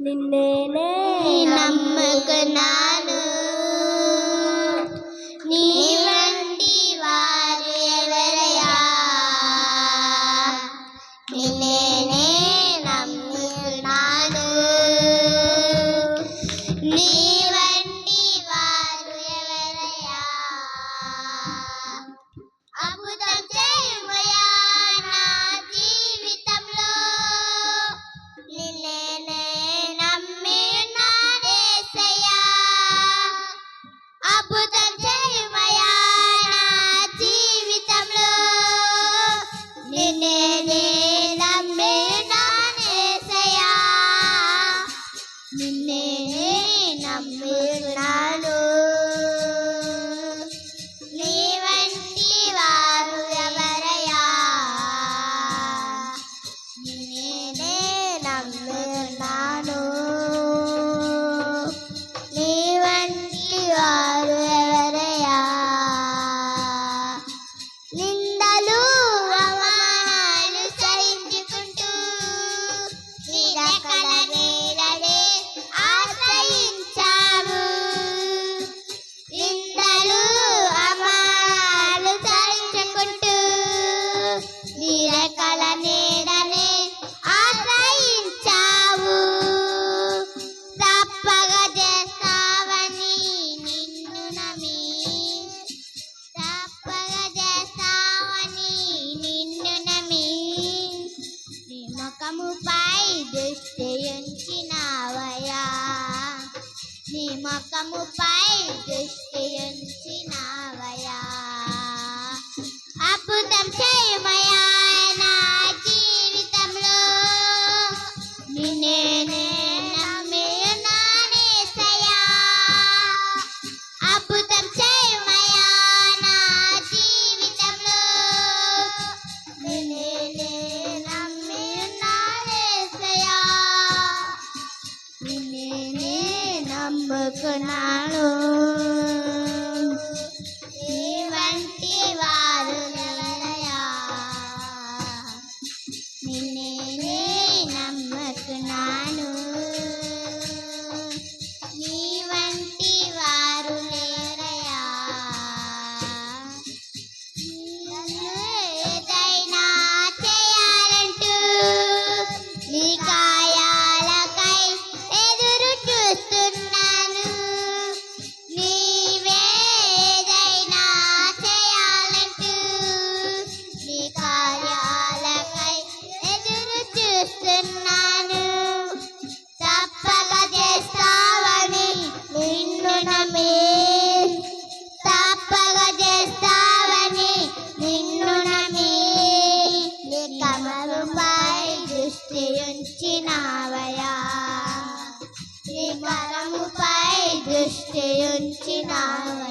ನಿನ್ನೇನೆ ನಮ್ಮಗ ನಾನು ನೀ నిన్నే నమ్మినాను రెక్కల నీడనే ఆశ్రయించావు. తప్పగ చేస్తావని నిన్ను నమ్మి తప్పగ చేస్తావని నిన్ను నమ్మి నిమకము పై దృష్టి ఉంచినావయా నీ ముఖముపై దృష్టి ఉంచినావయా అద్భుతం చేయమయా Luna. 哎